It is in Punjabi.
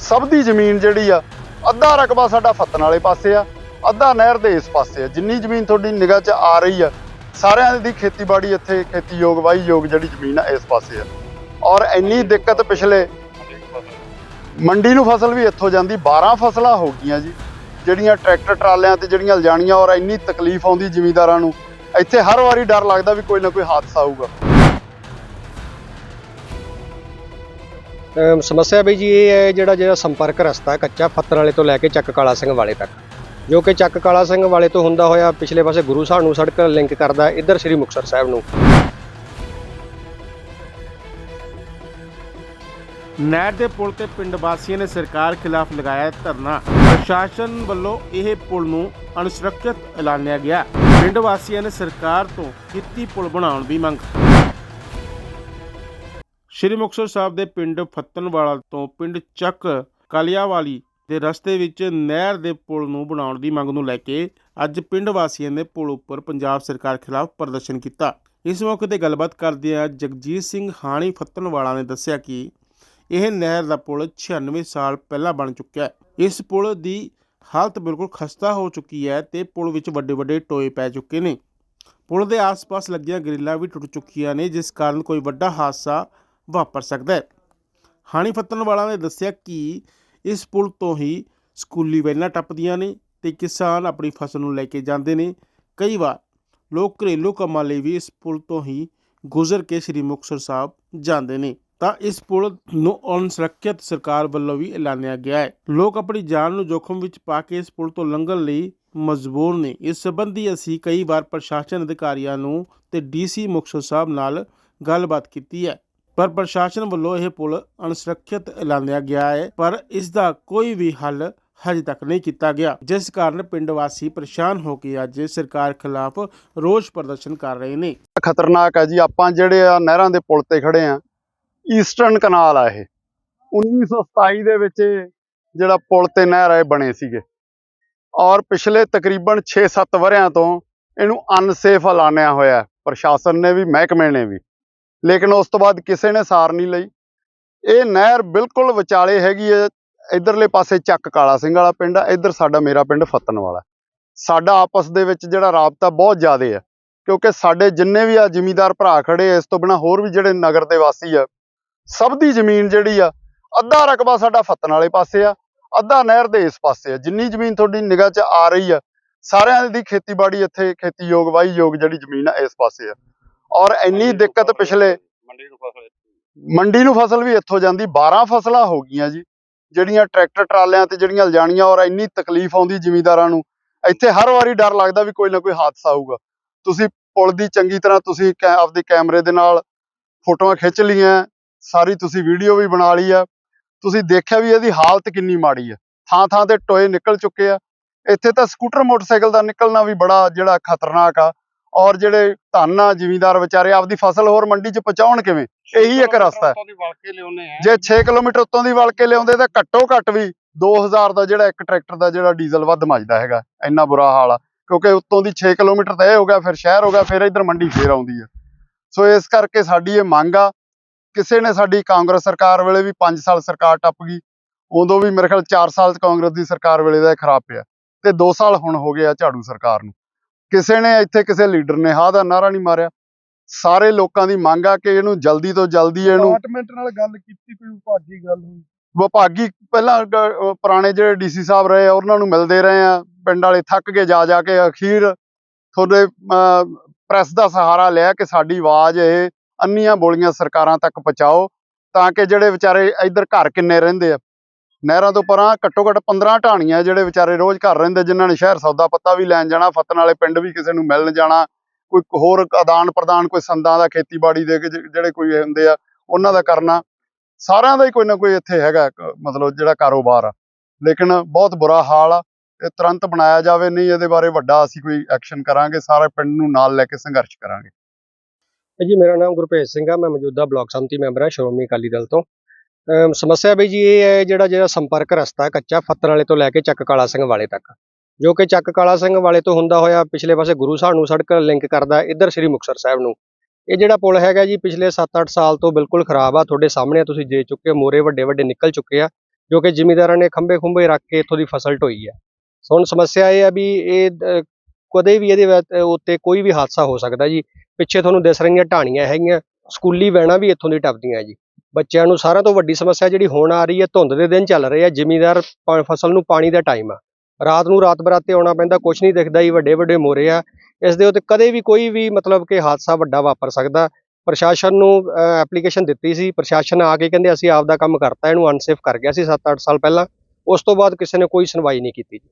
ਸਭ ਦੀ ਜ਼ਮੀਨ ਜਿਹੜੀ ਆ, ਅੱਧਾ ਰਕਬਾ ਸਾਡਾ ਫੱਤਣ ਵਾਲੇ ਪਾਸੇ ਆ, ਅੱਧਾ ਨਹਿਰ ਦੇ ਇਸ ਪਾਸੇ ਆ। ਜਿੰਨੀ ਜ਼ਮੀਨ ਤੁਹਾਡੀ ਨਿਗਾਹ 'ਚ ਆ ਰਹੀ ਆ, ਸਾਰਿਆਂ ਦੀ ਖੇਤੀਬਾੜੀ ਇੱਥੇ ਖੇਤੀਯੋਗ, ਵਾਹੀਯੋਗ ਜਿਹੜੀ ਜ਼ਮੀਨ ਆ ਇਸ ਪਾਸੇ ਆ। ਔਰ ਇੰਨੀ ਦਿੱਕਤ ਪਿਛਲੇ ਮੰਡੀ ਨੂੰ ਫਸਲ ਵੀ ਇੱਥੋਂ ਜਾਂਦੀ 12 ਫਸਲਾਂ ਹੋ ਗਈਆਂ ਜੀ, ਜਿਹੜੀਆਂ ਟਰੈਕਟਰ ਟਰਾਲਿਆਂ ਤੇ ਜਿਹੜੀਆਂ ਲਿਜਾਣੀਆਂ ਔਰ ਇੰਨੀ ਤਕਲੀਫ ਆਉਂਦੀ ਜ਼ਿਮੀਂਦਾਰਾਂ ਨੂੰ, ਇੱਥੇ ਹਰ ਵਾਰੀ ਡਰ ਲੱਗਦਾ ਵੀ ਕੋਈ ਨਾ ਕੋਈ ਹਾਦਸਾ ਆਊਗਾ। ਸਮੱਸਿਆ ਬਈ ਜੀ ਇਹ ਹੈ ਜਿਹੜਾ ਜਿਹੜਾ ਸੰਪਰਕ ਰਸਤਾ ਕੱਚਾ ਫੱਤਰ ਵਾਲੇ ਤੋਂ ਲੈ ਕੇ ਚੱਕ ਕਾਲਾ ਸਿੰਘ ਵਾਲੇ ਤੱਕ। ਜੋ ਕਿ ਚੱਕ ਕਾਲਾ ਸਿੰਘ ਵਾਲੇ ਤੋਂ ਹੁੰਦਾ ਹੋਇਆ ਪਿਛਲੇ ਪਾਸੇ ਗੁਰੂ ਸਾਹਿਬ ਨੂੰ ਸੜਕ ਲਿੰਕ ਕਰਦਾ ਇੱਧਰ ਸ੍ਰੀ ਮੁਕਤਸਰ ਸਾਹਿਬ ਨੂੰ। ਨਹਿਰ ਦੇ ਪੁਲ ਤੇ ਪਿੰਡ ਵਾਸੀਆਂ ਨੇ ਸਰਕਾਰ ਖਿਲਾਫ ਲਗਾਇਆ ਧਰਨਾ। ਪ੍ਰਸ਼ਾਸਨ ਵੱਲੋਂ ਇਹ ਪੁਲ ਨੂੰ ਅਣਸੁਰੱਖਿਅਤ ਐਲਾਨਿਆ ਗਿਆ। ਪਿੰਡ ਵਾਸੀਆਂ ਨੇ ਸਰਕਾਰ ਤੋਂ ਕੀਤੀ ਪੁਲ ਬਣਾਉਣ ਦੀ ਮੰਗ। ਸ਼੍ਰੀ ਮੁਕਤਸਰ ਸਾਹਿਬ ਦੇ ਪਿੰਡ ਫੱਤਨਵਾਲਾ ਤੋਂ ਪਿੰਡ ਚੱਕ ਕਾਲਿਆਵਾਲੀ ਦੇ ਰਸਤੇ ਵਿੱਚ ਨਹਿਰ ਦੇ ਪੁਲ ਨੂੰ ਬਣਾਉਣ ਦੀ ਮੰਗ ਨੂੰ ਲੈ ਕੇ ਅੱਜ ਪਿੰਡ ਵਾਸੀਆਂ ਨੇ ਪੁਲ ਉੱਪਰ ਪੰਜਾਬ ਸਰਕਾਰ ਖਿਲਾਫ ਪ੍ਰਦਰਸ਼ਨ ਕੀਤਾ। ਇਸ ਮੌਕੇ ਤੇ ਗੱਲਬਾਤ ਕਰਦਿਆਂ ਜਗਜੀਤ ਸਿੰਘ ਹਾਣੀ ਫੱਤਨਵਾਲਾ ਨੇ ਦੱਸਿਆ ਕਿ ਇਹ ਨਹਿਰ ਦਾ ਪੁਲ 96 ਸਾਲ ਪਹਿਲਾਂ ਬਣ ਚੁੱਕਿਆ ਹੈ। ਇਸ ਪੁਲ ਦੀ ਹਾਲਤ ਬਿਲਕੁਲ ਖਸਤਾ ਹੋ ਚੁੱਕੀ ਹੈ ਤੇ ਪੁਲ ਵਿੱਚ ਵੱਡੇ ਵੱਡੇ ਟੋਏ ਪੈ ਚੁੱਕੇ ਨੇ। ਪੁਲ ਦੇ ਆਸ-ਪਾਸ ਲੱਗੀਆਂ ਗ੍ਰਿਲਾਂ ਵੀ ਟੁੱਟ ਚੁੱਕੀਆਂ ਨੇ, ਜਿਸ ਕਾਰਨ ਕੋਈ ਵੱਡਾ ਹਾਦਸਾ ਵਾਪਰ ਸਕਦਾ ਹੈ। ਹਾਣੀ ਫੱਤਨਵਾਲਾ ਨੇ ਦੱਸਿਆ ਕਿ ਇਸ ਪੁਲ ਤੋਂ ਹੀ ਸਕੂਲੀ ਵੈਨਾਂ ਟੱਪਦੀਆਂ ਨੇ ਤੇ ਕਿਸਾਨ ਆਪਣੀ ਫਸਲ ਨੂੰ ਲੈ ਕੇ ਜਾਂਦੇ ਨੇ। ਕਈ ਵਾਰ ਲੋਕ ਘਰੇਲੂ ਕੰਮਾਂ ਲਈ ਵੀ ਇਸ ਪੁਲ ਤੋਂ ਹੀ ਗੁਜ਼ਰ ਕੇ ਸ੍ਰੀ ਮੁਕਤਸਰ ਸਾਹਿਬ ਜਾਂਦੇ ਨੇ। ਤਾਂ ਇਸ ਪੁਲ ਨੂੰ ਅਣਸੁਰੱਖਿਅਤ ਸਰਕਾਰ ਵੱਲੋਂ ਵੀ ਐਲਾਨਿਆ ਗਿਆ ਹੈ। ਲੋਕ ਆਪਣੀ ਜਾਨ ਨੂੰ ਜੋਖਮ ਵਿੱਚ ਪਾ ਕੇ ਇਸ ਪੁਲ ਤੋਂ ਲੰਘਣ ਲਈ ਮਜਬੂਰ ਨੇ। ਇਸ ਸੰਬੰਧੀ ਅਸੀਂ ਕਈ ਵਾਰ ਪ੍ਰਸ਼ਾਸਨ ਅਧਿਕਾਰੀਆਂ ਨੂੰ ਤੇ ਡੀਸੀ ਮੁਕਤਸਰ ਸਾਹਿਬ ਨਾਲ ਗੱਲਬਾਤ ਕੀਤੀ ਹੈ। ਪਰ ਪ੍ਰਸ਼ਾਸਨ ਵੱਲੋਂ ਇਹ ਪੁਲ ਅਣਸੁਰੱਖਿਅਤ ਐਲਾਨਿਆ ਗਿਆ ਹੈ, ਪਰ ਇਸ ਦਾ ਕੋਈ ਵੀ ਹੱਲ ਹਜੇ ਤੱਕ ਨਹੀਂ ਕੀਤਾ ਗਿਆ। ਜਿਸ ਕਾਰਨ ਪਿੰਡ ਵਾਸੀ ਪਰੇਸ਼ਾਨ ਹੋ ਕੇ ਅੱਜ ਸਰਕਾਰ ਖਿਲਾਫ ਰੋਸ ਪ੍ਰਦਰਸ਼ਨ ਕਰ ਰਹੇ ਨੇ। ਖਤਰਨਾਕ ਹੈ ਜੀ, ਆਪਾਂ ਜਿਹੜੇ ਆ ਨਹਿਰਾਂ ਦੇ ਪੁਲ ਤੇ ਖੜੇ ਆ ਈਸਟਰਨ ਕਨਾਲ ਆ ਇਹ। 1927 ਦੇ ਵਿੱਚ ਇਹ ਜਿਹੜਾ ਪੁਲ ਤੇ ਨਹਿਰ ਇਹ ਬਣੇ ਸੀਗੇ। ਔਰ ਪਿਛਲੇ ਤਕਰੀਬਨ 6-7 ਵਰਿਆਂ ਤੋਂ ਇਹਨੂੰ ਅਨਸੇਫ ਐਲਾਨਿਆ ਹੋਇਆ ਪ੍ਰਸ਼ਾਸਨ ਨੇ ਵੀ, ਮਹਿਕਮੇ ਨੇ ਵੀ। ਲੇਕਿਨ ਉਸ ਤੋਂ ਬਾਅਦ ਕਿਸੇ ਨੇ ਸਾਰ ਨਹੀਂ ਲਈ। ਇਹ ਨਹਿਰ ਬਿਲਕੁਲ ਵਿਚਾਲੇ ਹੈਗੀ ਹੈ। ਇਧਰਲੇ ਪਾਸੇ ਚੱਕ ਕਾਲਾ ਸਿੰਘ ਵਾਲਾ ਪਿੰਡ ਆ। ਇਧਰ ਸਾਡਾ ਮੇਰਾ ਪਿੰਡ ਫੱਤਨ ਵਾਲਾ ਸਾਡਾ ਆਪਸ ਦੇ ਵਿੱਚ ਜਿਹੜਾ ਰਾਬਤਾ ਬਹੁਤ ਜ਼ਿਆਦਾ ਹੈ। ਕਿਉਂਕਿ ਸਾਡੇ ਜਿੰਨੇ ਵੀ ਆ ਜ਼ਿਮੀਂਦਾਰ ਭਰਾ ਖੜੇ ਆ, ਇਸ ਤੋਂ ਬਿਨਾ ਹੋਰ ਵੀ ਜਿਹੜੇ ਨਗਰ ਦੇ ਵਾਸੀ ਆ, ਸਭ ਦੀ ਜ਼ਮੀਨ ਜਿਹੜੀ ਆ, ਅੱਧਾ ਰਕਬਾ ਸਾਡਾ ਫੱਤਣ ਵਾਲੇ ਪਾਸੇ ਆ, ਅੱਧਾ ਨਹਿਰ ਦੇ ਇਸ ਪਾਸੇ ਆ। ਜਿੰਨੀ ਜ਼ਮੀਨ ਤੁਹਾਡੀ ਨਿਗਾਹ 'ਚ ਆ ਰਹੀ ਆ, ਸਾਰਿਆਂ ਦੀ ਖੇਤੀਬਾੜੀ ਇੱਥੇ ਖੇਤੀਯੋਗ, ਵਾਹੀਯੋਗ ਜਿਹੜੀ ਜ਼ਮੀਨ ਆ, ਇਸ ਪਾਸੇ ਆ। ਔਰ ਇੰਨੀ ਦਿੱਕਤ ਪਿਛਲੇ ਮੰਡੀ ਨੂੰ ਫਸਲ ਵੀ ਇੱਥੋਂ ਜਾਂਦੀ 12 ਫਸਲਾਂ ਹੋ ਗਈਆਂ ਜੀ ਜਿਹੜੀਆਂ ਟਰੈਕਟਰ ਟਰਾਲਿਆਂ ਤੇ ਜਿਹੜੀਆਂ ਲਿਜਾਣੀਆਂ ਔਰ ਇੰਨੀ ਤਕਲੀਫ ਆਉਂਦੀ ਜ਼ਿਮੀਂਦਾਰਾਂ ਨੂੰ ਇੱਥੇ ਹਰ ਵਾਰੀ ਡਰ ਲੱਗਦਾ ਵੀ ਕੋਈ ਨਾ ਕੋਈ ਹਾਦਸਾ ਆਊਗਾ। ਤੁਸੀਂ ਪੁਲ ਦੀ ਚੰਗੀ ਤਰ੍ਹਾਂ ਤੁਸੀਂ ਆਪਦੇ ਕੈਮਰੇ ਦੇ ਨਾਲ ਫੋਟੋਆਂ ਖਿੱਚ ਲਈਆਂ ਸਾਰੀ ਤੁਸੀਂ ਵੀਡੀਓ ਵੀ ਬਣਾ ਲਈ ਆ ਤੁਸੀਂ ਦੇਖਿਆ ਵੀ ਇਹਦੀ ਹਾਲਤ ਕਿੰਨੀ ਮਾੜੀ ਆ। ਥਾਂ ਥਾਂ ਤੇ ਟੋਏ ਨਿਕਲ ਚੁੱਕੇ ਆ ਇੱਥੇ ਤਾਂ ਸਕੂਟਰ ਮੋਟਰਸਾਈਕਲ ਦਾ ਨਿਕਲਣਾ ਵੀ ਬੜਾ ਜਿਹੜਾ ਖਤਰਨਾਕ ਆ ਔਰ ਜਿਹੜੇ ਧੰਨ ਆ ਜ਼ਿਮੀਂਦਾਰ ਵਿਚਾਰੇ ਆਪਦੀ ਫਸਲ ਹੋਰ ਮੰਡੀ 'ਚ ਪਹੁੰਚਾਉਣ ਕਿਵੇਂ? ਇਹੀ ਇੱਕ ਰਸਤਾ ਹੈ। ਜੇ 6 ਕਿਲੋਮੀਟਰ ਉੱਤੋਂ ਦੀ ਵਲ ਕੇ ਲਿਆਉਂਦੇ ਤਾਂ ਘੱਟੋ ਘੱਟ ਵੀ 2000 ਦਾ ਜਿਹੜਾ ਇੱਕ ਟਰੈਕਟਰ ਦਾ ਜਿਹੜਾ ਡੀਜ਼ਲ ਵੱਧ ਮੱਚਦਾ ਹੈਗਾ ਇੰਨਾ ਬੁਰਾ ਹਾਲ ਆ। ਕਿਉਂਕਿ ਉੱਤੋਂ ਦੀ 6 ਕਿਲੋਮੀਟਰ ਤਾਂ ਇਹ ਹੋ ਗਿਆ ਫਿਰ ਸ਼ਹਿਰ ਹੋ ਗਿਆ ਫਿਰ ਇੱਧਰ ਮੰਡੀ ਫੇਰ ਆਉਂਦੀ ਆ। ਸੋ ਇਸ ਕਰਕੇ ਸਾਡੀ ਇਹ ਮੰਗ ਆ। ਕਿਸੇ ਨੇ ਸਾਡੀ ਕਾਂਗਰਸ ਸਰਕਾਰ ਵੇਲੇ ਵੀ 5 ਸਾਲ ਸਰਕਾਰ ਟੱਪ ਗਈ ਉਦੋਂ ਵੀ ਮੇਰੇ ਖਿਆਲ 4 ਸਾਲ ਕਾਂਗਰਸ ਦੀ ਸਰਕਾਰ ਵੇਲੇ ਦਾ ਖਰਾਬ ਪਿਆ। ਤੇ 2 ਸਾਲ ਹੁਣ ਹੋ ਗਏ ਆ ਝਾੜੂ ਸਰਕਾਰ ਨੂੰ। ਕਿਸੇ ਨੇ ਇੱਥੇ ਕਿਸੇ ਲੀਡਰ ਨੇ ਹਾਂ ਦਾ ਨਾਰਾ ਨਹੀਂ ਮਾਰਿਆ। ਸਾਰੇ ਲੋਕਾਂ ਦੀ ਮੰਗ ਆ ਕਿ ਇਹਨੂੰ ਜਲਦੀ ਤੋਂ ਜਲਦੀ ਇਹਨੂੰ ਡਿਪਾਰਟਮੈਂਟ ਨਾਲ ਗੱਲ ਕੀਤੀ ਕੋਈ ਵਿਭਾਗੀ ਗੱਲ ਹੋਈ? ਵਿਭਾਗੀ ਪਹਿਲਾਂ ਪੁਰਾਣੇ ਜਿਹੜੇ ਡੀਸੀ ਸਾਹਿਬ ਰਹੇ ਆ ਉਹਨਾਂ ਨੂੰ ਮਿਲਦੇ ਰਹੇ ਆ। ਪਿੰਡ ਵਾਲੇ ਥੱਕ ਕੇ ਜਾ ਜਾ ਕੇ ਅਖੀਰ ਤੁਹਾਡੇ ਪ੍ਰੈਸ ਦਾ ਸਹਾਰਾ ਲਿਆ ਕਿ ਸਾਡੀ ਆਵਾਜ਼ ਇਹ ਅੰਨੀਆਂ ਬੋਲੀਆਂ ਸਰਕਾਰਾਂ ਤੱਕ ਪਹੁੰਚਾਓ ਤਾਂ ਕਿ ਜਿਹੜੇ ਵਿਚਾਰੇ ਇੱਧਰ ਘਰ ਕਿੰਨੇ ਰਹਿੰਦੇ ਆ। ਨਹਿਰਾਂ ਤੋਂ ਪਰਾਂ ਘੱਟੋ ਘੱਟ 15 ਢਾਣੀਆਂ ਜਿਹੜੇ ਵਿਚਾਰੇ ਰੋਜ਼ ਘਰ ਰਹਿੰਦੇ, ਜਿਨ੍ਹਾਂ ਨੇ ਸ਼ਹਿਰ ਸੌਦਾ ਪੱਤਾ ਵੀ ਲੈਣ ਜਾਣਾ, ਫਤਨ ਵਾਲੇ ਪਿੰਡ ਵੀ ਕਿਸੇ ਨੂੰ ਮਿਲਣ ਜਾਣਾ, ਕੋਈ ਹੋਰ ਆਦਾਨ ਪ੍ਰਦਾਨ ਕੋਈ ਸੰਦਾਂ ਦਾ ਖੇਤੀਬਾੜੀ ਦੇ ਜਿਹੜੇ ਕੋਈ ਹੁੰਦੇ ਆ, ਉਹਨਾਂ ਦਾ ਕਰਨਾ। ਸਾਰਿਆਂ ਦਾ ਹੀ ਕੋਈ ਨਾ ਕੋਈ ਇੱਥੇ ਹੈਗਾ ਮਤਲਬ ਜਿਹੜਾ ਕਾਰੋਬਾਰ ਆ। ਲੇਕਿਨ ਬਹੁਤ ਬੁਰਾ ਹਾਲ ਆ, ਇਹ ਤੁਰੰਤ ਬਣਾਇਆ ਜਾਵੇ, ਨਹੀਂ ਇਹਦੇ ਬਾਰੇ ਵੱਡਾ ਅਸੀਂ ਕੋਈ ਐਕਸ਼ਨ ਕਰਾਂਗੇ, ਸਾਰੇ ਪਿੰਡ ਨੂੰ ਨਾਲ ਲੈ ਕੇ ਸੰਘਰਸ਼ ਕਰਾਂਗੇ। ਜੀ ਮੇਰਾ ਨਾਮ ਗੁਰਭੇਜ ਸਿੰਘ ਆ, ਮੈਂ ਮੌਜੂਦਾ ਬਲਾਕ ਸੰਮਤੀ ਮੈਂਬਰ ਹਾਂ ਸ਼੍ਰੋਮਣੀ ਅਕਾਲੀ ਦਲ ਤੋਂ। ਸਮੱਸਿਆ ਬਈ ਜੀ ਇਹ ਹੈ ਜਿਹੜਾ ਜਿਹੜਾ ਸੰਪਰਕ ਰਸਤਾ ਕੱਚਾ ਫੱਤਰ ਵਾਲੇ ਤੋਂ ਲੈ ਕੇ ਚੱਕ ਕਾਲਾ ਸਿੰਘ ਵਾਲੇ ਤੱਕ ਜੋ ਕਿ ਚੱਕ ਕਾਲਾ ਸਿੰਘ ਵਾਲੇ ਤੋਂ ਹੁੰਦਾ ਹੋਇਆ ਪਿਛਲੇ ਪਾਸੇ ਗੁਰੂ ਸਾਹਿਬ ਨੂੰ ਸੜਕ ਲਿੰਕ ਕਰਦਾ ਇੱਧਰ ਸ੍ਰੀ ਮੁਕਤਸਰ ਸਾਹਿਬ ਨੂੰ। ਇਹ ਜਿਹੜਾ ਪੁਲ ਹੈਗਾ ਜੀ ਪਿਛਲੇ 7-8 ਸਾਲ ਤੋਂ ਬਿਲਕੁਲ ਖਰਾਬ ਆ ਤੁਹਾਡੇ ਸਾਹਮਣੇ ਤੁਸੀਂ ਦੇ ਚੁੱਕੇ ਹੋ, ਮੋਰੇ ਵੱਡੇ ਵੱਡੇ ਨਿਕਲ ਚੁੱਕੇ ਆ ਜੋ ਕਿ ਜ਼ਿਮੀਂਦਾਰਾਂ ਨੇ ਖੰਭੇ ਖੁੰਭੇ ਰੱਖ ਕੇ ਇੱਥੋਂ ਦੀ ਫਸਲ ਢੋਈ ਹੈ ਹੁਣ ਸਮੱਸਿਆ ਇਹ ਆ ਵੀ ਇਹ ਕਦੇ ਵੀ ਇਹਦੇ ਉੱਤੇ ਕੋਈ ਵੀ ਹਾਦਸਾ ਹੋ ਸਕਦਾ ਜੀ। ਪਿੱਛੇ ਤੁਹਾਨੂੰ ਦਿਸ ਰਹੀਆਂ ਢਾਣੀਆਂ ਹੈਗੀਆਂ ਸਕੂਲੀ ਵੈਨਾਂ ਵੀ ਇੱਥੋਂ ਦੀ ਟੱਪਦੀਆਂ ਜੀ। ਬੱਚਿਆਂ ਨੂੰ ਸਾਰਿਆਂ ਤੋਂ ਵੱਡੀ ਸਮੱਸਿਆ ਜਿਹੜੀ ਹੁਣ ਆ ਰਹੀ ਹੈ, ਧੁੰਦ ਦੇ ਦਿਨ ਚੱਲ ਰਹੇ ਆ, ਜ਼ਿਮੀਦਾਰ ਪਾ- ਫਸਲ ਨੂੰ ਪਾਣੀ ਦਾ ਟਾਈਮ ਆ। ਰਾਤ ਨੂੰ ਰਾਤ ਬਰਾਤੇ ਆਉਣਾ ਪੈਂਦਾ ਕੁਝ ਨਹੀਂ ਦਿਖਦਾ ਜੀ ਵੱਡੇ ਵੱਡੇ ਮੋਰੇ ਆ। ਇਸ ਦੇ ਉੱਤੇ ਕਦੇ ਵੀ ਕੋਈ ਵੀ ਮਤਲਬ ਕਿ ਹਾਦਸਾ ਵੱਡਾ ਵਾਪਰ ਸਕਦਾ। ਪ੍ਰਸ਼ਾਸਨ ਨੂੰ ਐਪਲੀਕੇਸ਼ਨ ਦਿੱਤੀ ਸੀ, ਪ੍ਰਸ਼ਾਸਨ ਆ ਕੇ ਕਹਿੰਦੇ ਅਸੀਂ ਆਪ ਦਾ ਕੰਮ ਕਰਤਾ, ਇਹਨੂੰ ਅਨਸੇਫ ਕਰ ਗਿਆ ਸੀ 7-8 ਸਾਲ ਪਹਿਲਾਂ। ਉਸ ਤੋਂ ਬਾਅਦ ਕਿਸੇ ਨੇ ਕੋਈ ਸੁਣਵਾਈ ਨਹੀਂ ਕੀਤੀ ਜੀ।